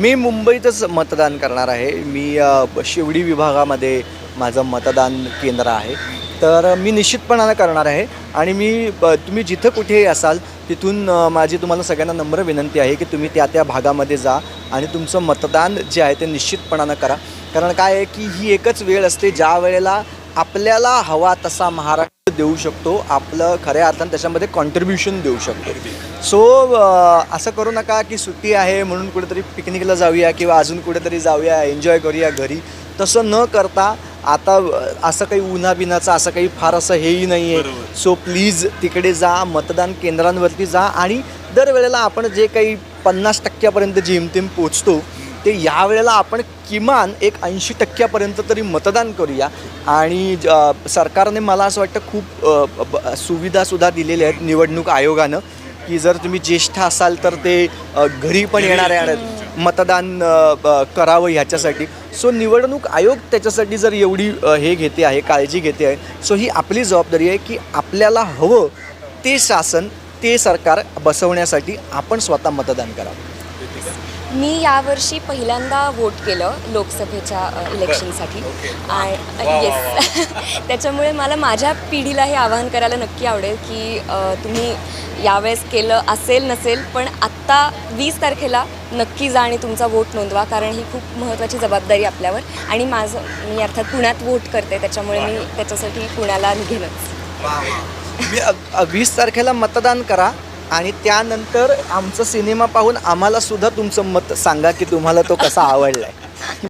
मी मुंबईतच मतदान करणार आहे. मी शिवडी विभागामध्ये माझं मतदान केंद्र आहे. तर मी निश्चितपणानं करणार आहे. आणि मी ब- तुम्ही जिथं कुठेही असाल तिथून माझी तुम्हाला सगळ्यांना नम्र विनंती आहे की तुम्ही त्या त्या भागामध्ये जा आणि तुमचं मतदान जे आहे ते निश्चितपणानं करा. कारण काय आहे की ही एकच वेळ असते ज्या वेळेला आपल्याला हवा तसा महाराष्ट्र देऊ शकतो आपलं खऱ्या अर्थानं त्याच्यामध्ये कॉन्ट्रीब्युशन देऊ शकतो. सो असं करू नका की सुट्टी आहे म्हणून कुठेतरी पिकनिकला जाऊया किंवा अजून कुठेतरी जाऊया एन्जॉय करूया घरी. तसं न करता आता असं काही उन्हाबिनाचं असं काही फार असं हेही नाही आहे सो प्लीज तिकडे जा मतदान केंद्रांवरती जा आणि दरवेळेला आपण जे काही पन्नास टक्क्यापर्यंत जेमतेम पोचतो ते यावेळेला आपण किमान एक ऐंशी टक्क्यापर्यंत तरी मतदान करूया. आणि सरकारने मला असं वाटतं खूप सुविधासुद्धा दिलेल्या आहेत निवडणूक आयोगानं की जर तुम्ही ज्येष्ठ असाल तर ते घरी पण येणार आहेत. मतदान करावं ह्याच्यासाठी. सो निवडणूक आयोग त्याच्यासाठी जर एवढी हे घेते आहे काळजी घेते आहे सो ही आपली जबाबदारी आहे की आपल्याला हवं ते शासन ते सरकार बसवण्यासाठी आपण स्वतः मतदान करावं. मी यावर्षी पहिल्यांदा वोट केलं लोकसभेच्या इलेक्शनसाठी आणि येस त्याच्यामुळे मला माझ्या पिढीला हे आवाहन करायला नक्की आवडेल की तुम्ही यावेळेस केलं असेल नसेल पण आत्ता वीस तारखेला नक्की जा आणि तुमचा वोट नोंदवा कारण ही खूप महत्त्वाची जबाबदारी आपल्यावर. आणि माझं मी अर्थात पुण्यात वोट करते त्याच्यामुळे मी त्याच्यासाठी पुण्याला निघेनच. वीस तारखेला मतदान करा. आणि त्यानंतर आमचा सिनेमा पाहून आम्हाला सुद्धा तुमचं मत सांगा की तुम्हाला तो कसा आवडला आहे